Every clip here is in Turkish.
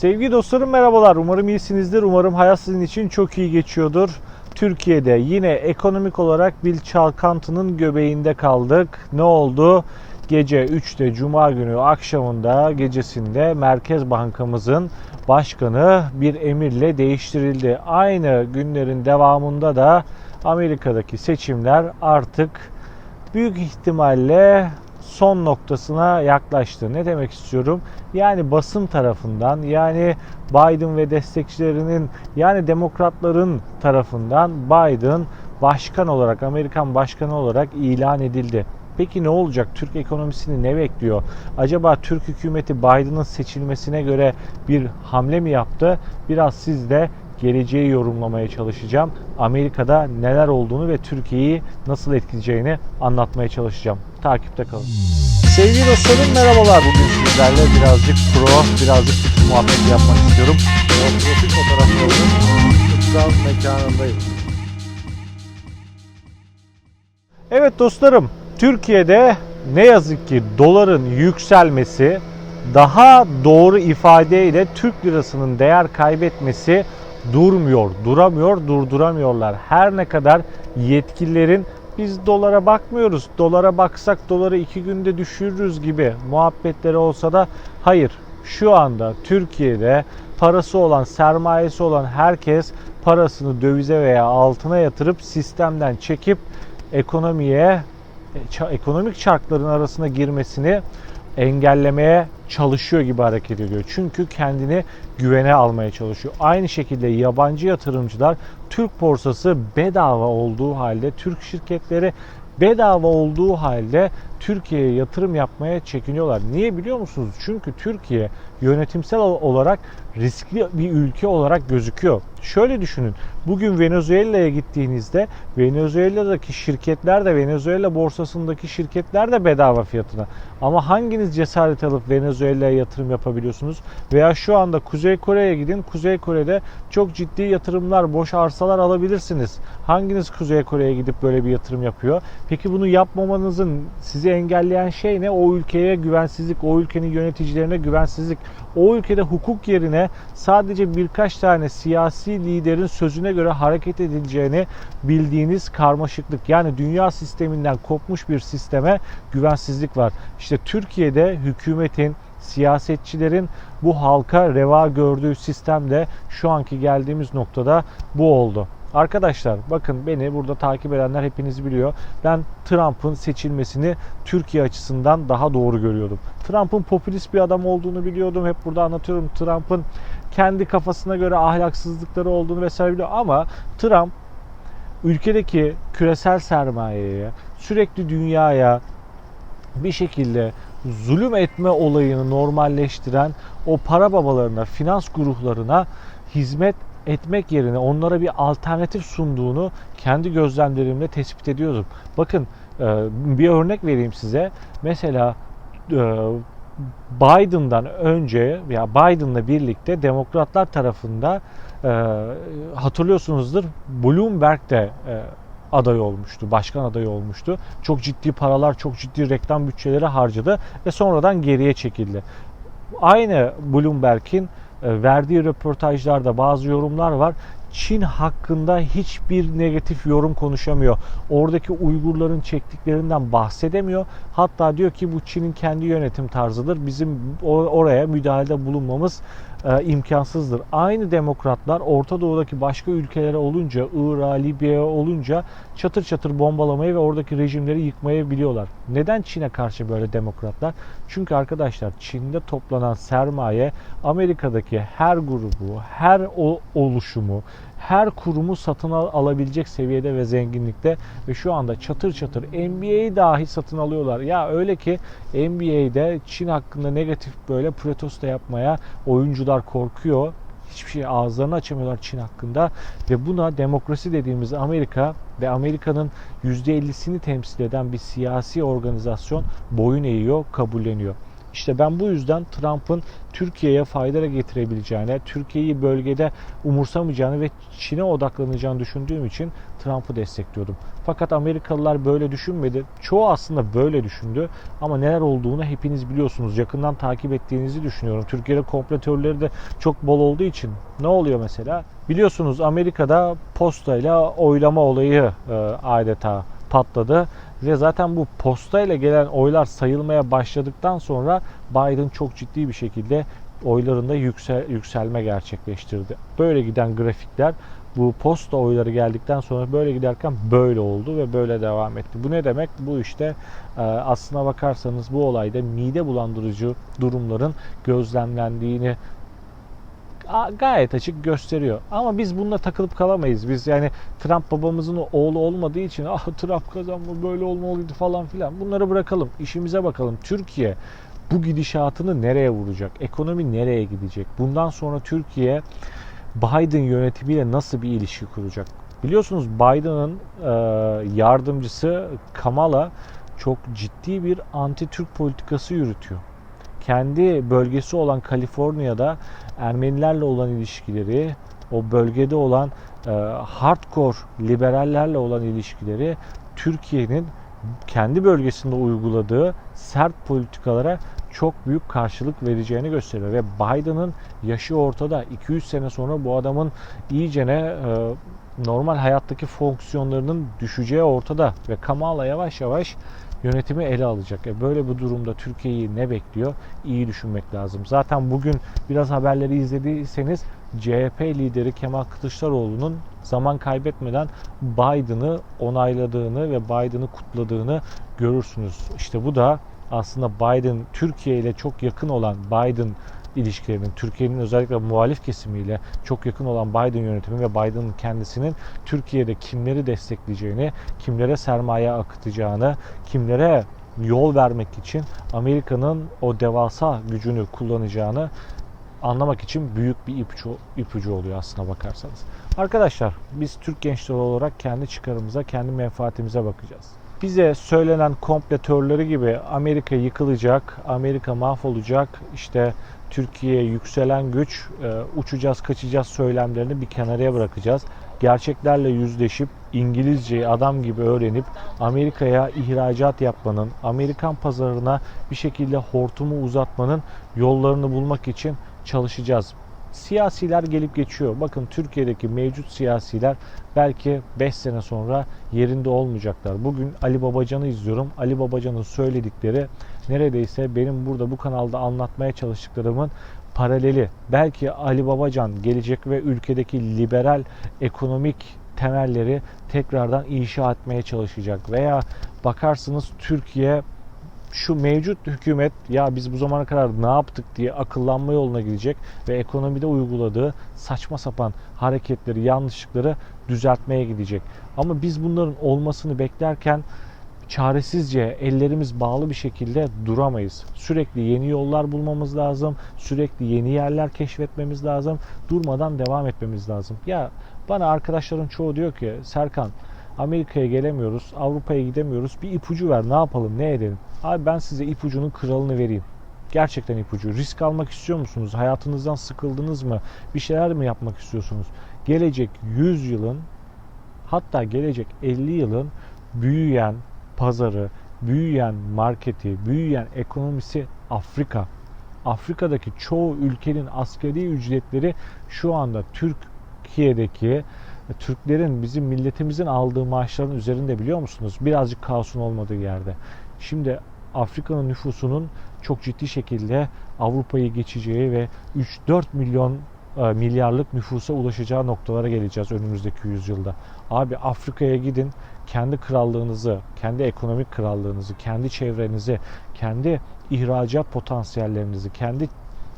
Sevgili dostlarım merhabalar. Umarım iyisinizdir. Umarım hayat sizin için çok iyi geçiyordur. Türkiye'de yine ekonomik olarak bir çalkantının göbeğinde kaldık. Ne oldu? Gece 3'te Cuma günü akşamında gecesinde Merkez Bankamızın başkanı bir emirle değiştirildi. Aynı günlerin devamında da Amerika'daki seçimler artık büyük ihtimalle son noktasına yaklaştı. Ne demek istiyorum? Yani basın tarafından yani Biden ve destekçilerinin yani demokratların tarafından Biden başkan olarak Amerikan başkanı olarak ilan edildi. Peki ne olacak? Türk ekonomisini ne bekliyor? Acaba Türk hükümeti Biden'ın seçilmesine göre bir hamle mi yaptı? Biraz sizde geleceği yorumlamaya çalışacağım. Amerika'da neler olduğunu ve Türkiye'yi nasıl etkileyeceğini anlatmaya çalışacağım. Takipte kalın. Sevgili dostlarım merhabalar. Bugün sizlerle birazcık pro, birazcık kutu muhabbeti yapmak istiyorum. Profil fotoğraflarının kutsal mekanındayım. Evet dostlarım, Türkiye'de ne yazık ki doların yükselmesi, daha doğru ifadeyle Türk lirasının değer kaybetmesi durmuyor, duramıyor, durduramıyorlar. Her ne kadar yetkililerin biz dolara bakmıyoruz, dolara baksak doları iki günde düşürürüz gibi muhabbetleri olsa da hayır. Şu anda Türkiye'de parası olan, sermayesi olan herkes parasını dövize veya altına yatırıp sistemden çekip ekonomiye ça- ekonomik çarkların arasına girmesini engellemeye çalışıyor gibi hareket ediyor. Çünkü kendini güvene almaya çalışıyor. Aynı şekilde yabancı yatırımcılar Türk borsası bedava olduğu halde Türk şirketleri bedava olduğu halde Türkiye'ye yatırım yapmaya çekiniyorlar. Niye biliyor musunuz? Çünkü Türkiye yönetimsel olarak riskli bir ülke olarak gözüküyor. Şöyle düşünün. Bugün Venezuela'ya gittiğinizde Venezuela'daki şirketler de Venezuela borsasındaki şirketler de bedava fiyatına. Ama hanginiz cesaret alıp Venezuela'ya yatırım yapabiliyorsunuz? Veya şu anda Kuzey Kore'ye gidin. Kuzey Kore'de çok ciddi yatırımlar, boş arsalar alabilirsiniz. Hanginiz Kuzey Kore'ye gidip böyle bir yatırım yapıyor? Peki bunu yapmamanızın engelleyen şey ne? O ülkeye güvensizlik, o ülkenin yöneticilerine güvensizlik. O ülkede hukuk yerine sadece birkaç tane siyasi liderin sözüne göre hareket edileceğini bildiğiniz karmaşıklık. Yani dünya sisteminden kopmuş bir sisteme güvensizlik var. İşte Türkiye'de hükümetin, siyasetçilerin bu halka reva gördüğü sistemde şu anki geldiğimiz noktada bu oldu. Arkadaşlar bakın beni burada takip edenler hepiniz biliyor. Ben Trump'ın seçilmesini Türkiye açısından daha doğru görüyordum. Trump'ın popülist bir adam olduğunu biliyordum. Hep burada anlatıyorum. Trump'ın kendi kafasına göre ahlaksızlıkları olduğunu vesaire biliyor. Ama Trump ülkedeki küresel sermayeye, sürekli dünyaya bir şekilde zulüm etme olayını normalleştiren o para babalarına, finans gruplarına hizmet etmek yerine onlara bir alternatif sunduğunu kendi gözlemlerimle tespit ediyordum. Bakın e, bir örnek vereyim size. Mesela e, Biden'dan önce ya Biden'la birlikte demokratlar tarafında e, hatırlıyorsunuzdur Bloomberg de aday olmuştu, başkan adayı olmuştu. Çok ciddi paralar, çok ciddi reklam bütçeleri harcadı ve sonradan geriye çekildi. Aynı Bloomberg'in verdiği röportajlarda bazı yorumlar var. Çin hakkında hiçbir negatif yorum konuşamıyor. Oradaki Uygurların çektiklerinden bahsedemiyor. Hatta diyor ki bu Çin'in kendi yönetim tarzıdır. Bizim oraya müdahalede bulunmamız e, imkansızdır. Aynı demokratlar Orta Doğu'daki başka ülkelere olunca, Irak'a, Libya'ya olunca çatır çatır bombalamayı ve oradaki rejimleri yıkmayı biliyorlar. Neden Çin'e karşı böyle demokratlar? Çünkü arkadaşlar Çin'de toplanan sermaye Amerika'daki her grubu, her oluşumu, her kurumu satın al- alabilecek seviyede ve zenginlikte ve şu anda çatır çatır NBA'yi dahi satın alıyorlar. Ya öyle ki NBA'de Çin hakkında negatif böyle protesto yapmaya oyuncular korkuyor. Hiçbir şey ağızlarını açamıyorlar Çin hakkında ve buna demokrasi dediğimiz Amerika ve Amerika'nın %50'sini temsil eden bir siyasi organizasyon boyun eğiyor, kabulleniyor. İşte ben bu yüzden Trump'ın Türkiye'ye fayda getirebileceğine, Türkiye'yi bölgede umursamayacağını ve Çin'e odaklanacağını düşündüğüm için Trump'ı destekliyordum. Fakat Amerikalılar böyle düşünmedi. Çoğu aslında böyle düşündü. Ama neler olduğunu hepiniz biliyorsunuz. Yakından takip ettiğinizi düşünüyorum. Türkiye'de komplo teorileri de çok bol olduğu için ne oluyor mesela? Biliyorsunuz Amerika'da postayla oylama olayı e, adeta patladı ve zaten bu postayla gelen oylar sayılmaya başladıktan sonra Biden çok ciddi bir şekilde oylarında yüksel, yükselme gerçekleştirdi. Böyle giden grafikler bu posta oyları geldikten sonra böyle giderken böyle oldu ve böyle devam etti. Bu ne demek? Bu işte e, aslına bakarsanız bu olayda mide bulandırıcı durumların gözlemlendiğini gayet açık gösteriyor. Ama biz bununla takılıp kalamayız. Biz yani Trump babamızın oğlu olmadığı için ah Trump kazanma böyle olmalıydı falan filan. Bunları bırakalım. İşimize bakalım. Türkiye bu gidişatını nereye vuracak? Ekonomi nereye gidecek? Bundan sonra Türkiye Biden yönetimiyle nasıl bir ilişki kuracak? Biliyorsunuz Biden'ın e, yardımcısı Kamala çok ciddi bir anti-Türk politikası yürütüyor. Kendi bölgesi olan Kaliforniya'da Ermenilerle olan ilişkileri, o bölgede olan e, hardcore liberallerle olan ilişkileri Türkiye'nin kendi bölgesinde uyguladığı sert politikalara çok büyük karşılık vereceğini gösteriyor. Ve Biden'ın yaşı ortada. 200 sene sonra bu adamın iyicene e, normal hayattaki fonksiyonlarının düşeceği ortada. Ve Kamala yavaş yavaş yönetimi ele alacak. E böyle bir durumda Türkiye'yi ne bekliyor? İyi düşünmek lazım. Zaten bugün biraz haberleri izlediyseniz CHP lideri Kemal Kılıçdaroğlu'nun zaman kaybetmeden Biden'ı onayladığını ve Biden'ı kutladığını görürsünüz. İşte bu da aslında Biden Türkiye ile çok yakın olan Biden ilişkilerinin, Türkiye'nin özellikle muhalif kesimiyle çok yakın olan Biden yönetimi ve Biden'ın kendisinin Türkiye'de kimleri destekleyeceğini, kimlere sermaye akıtacağını, kimlere yol vermek için Amerika'nın o devasa gücünü kullanacağını anlamak için büyük bir ipucu, ipucu oluyor aslına bakarsanız. Arkadaşlar biz Türk gençleri olarak kendi çıkarımıza, kendi menfaatimize bakacağız bize söylenen kompletörleri gibi Amerika yıkılacak, Amerika mahvolacak, işte Türkiye yükselen güç, e, uçacağız kaçacağız söylemlerini bir kenaraya bırakacağız. Gerçeklerle yüzleşip İngilizceyi adam gibi öğrenip Amerika'ya ihracat yapmanın, Amerikan pazarına bir şekilde hortumu uzatmanın yollarını bulmak için çalışacağız. Siyasiler gelip geçiyor. Bakın Türkiye'deki mevcut siyasiler belki 5 sene sonra yerinde olmayacaklar. Bugün Ali Babacan'ı izliyorum. Ali Babacan'ın söyledikleri neredeyse benim burada bu kanalda anlatmaya çalıştıklarımın paraleli. Belki Ali Babacan gelecek ve ülkedeki liberal ekonomik temelleri tekrardan inşa etmeye çalışacak. Veya bakarsınız Türkiye şu mevcut hükümet ya biz bu zamana kadar ne yaptık diye akıllanma yoluna gidecek ve ekonomide uyguladığı saçma sapan hareketleri, yanlışlıkları düzeltmeye gidecek. Ama biz bunların olmasını beklerken çaresizce ellerimiz bağlı bir şekilde duramayız. Sürekli yeni yollar bulmamız lazım. Sürekli yeni yerler keşfetmemiz lazım. Durmadan devam etmemiz lazım. Ya bana arkadaşların çoğu diyor ki Serkan Amerika'ya gelemiyoruz, Avrupa'ya gidemiyoruz. Bir ipucu ver, ne yapalım, ne edelim? Abi ben size ipucunun kralını vereyim. Gerçekten ipucu. Risk almak istiyor musunuz? Hayatınızdan sıkıldınız mı? Bir şeyler mi yapmak istiyorsunuz? Gelecek 100 yılın hatta gelecek 50 yılın büyüyen pazarı, büyüyen marketi, büyüyen ekonomisi Afrika. Afrika'daki çoğu ülkenin askeri ücretleri şu anda Türkiye'deki Türklerin bizim milletimizin aldığı maaşların üzerinde biliyor musunuz? Birazcık kaosun olmadığı yerde. Şimdi Afrika'nın nüfusunun çok ciddi şekilde Avrupa'yı geçeceği ve 3-4 milyon e, milyarlık nüfusa ulaşacağı noktalara geleceğiz önümüzdeki yüzyılda. Abi Afrika'ya gidin, kendi krallığınızı, kendi ekonomik krallığınızı, kendi çevrenizi, kendi ihracat potansiyellerinizi, kendi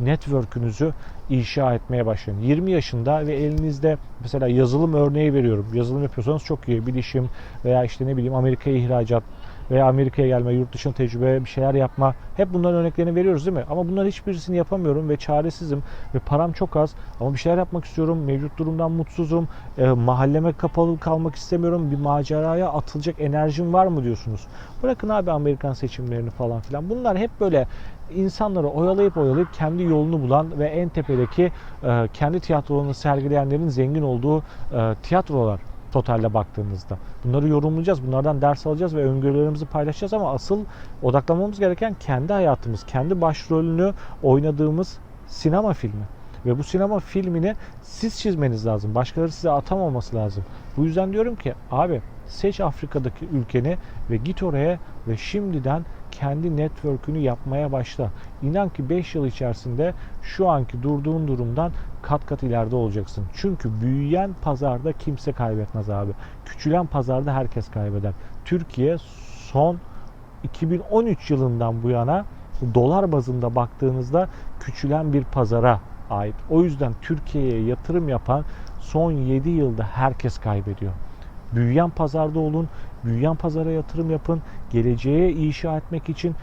network'ünüzü inşa etmeye başlayın. 20 yaşında ve elinizde mesela yazılım örneği veriyorum. Yazılım yapıyorsanız çok iyi. Bilişim veya işte ne bileyim Amerika'ya ihracat veya Amerika'ya gelme, yurt dışına tecrübe, bir şeyler yapma. Hep bunların örneklerini veriyoruz değil mi? Ama bunların hiçbirisini yapamıyorum ve çaresizim ve param çok az ama bir şeyler yapmak istiyorum. Mevcut durumdan mutsuzum. E, mahalleme kapalı kalmak istemiyorum. Bir maceraya atılacak enerjim var mı diyorsunuz. Bırakın abi Amerikan seçimlerini falan filan. Bunlar hep böyle insanları oyalayıp oyalayıp kendi yolunu bulan ve en tepedeki e, kendi tiyatrolarını sergileyenlerin zengin olduğu e, tiyatrolar totalde baktığınızda. Bunları yorumlayacağız, bunlardan ders alacağız ve öngörülerimizi paylaşacağız ama asıl odaklanmamız gereken kendi hayatımız, kendi başrolünü oynadığımız sinema filmi. Ve bu sinema filmini siz çizmeniz lazım. Başkaları size atamaması lazım. Bu yüzden diyorum ki abi seç Afrika'daki ülkeni ve git oraya ve şimdiden kendi network'ünü yapmaya başla. İnan ki 5 yıl içerisinde şu anki durduğun durumdan kat kat ileride olacaksın. Çünkü büyüyen pazarda kimse kaybetmez abi. Küçülen pazarda herkes kaybeder. Türkiye son 2013 yılından bu yana dolar bazında baktığınızda küçülen bir pazara ait. O yüzden Türkiye'ye yatırım yapan son 7 yılda herkes kaybediyor. Büyüyen pazarda olun, büyüyen pazara yatırım yapın. Geleceğe inşa etmek için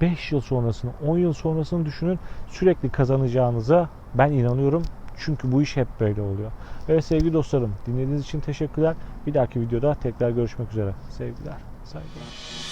5 yıl sonrasını, 10 yıl sonrasını düşünün. Sürekli kazanacağınıza ben inanıyorum. Çünkü bu iş hep böyle oluyor. Evet sevgili dostlarım dinlediğiniz için teşekkürler. Bir dahaki videoda tekrar görüşmek üzere. Sevgiler, saygılar.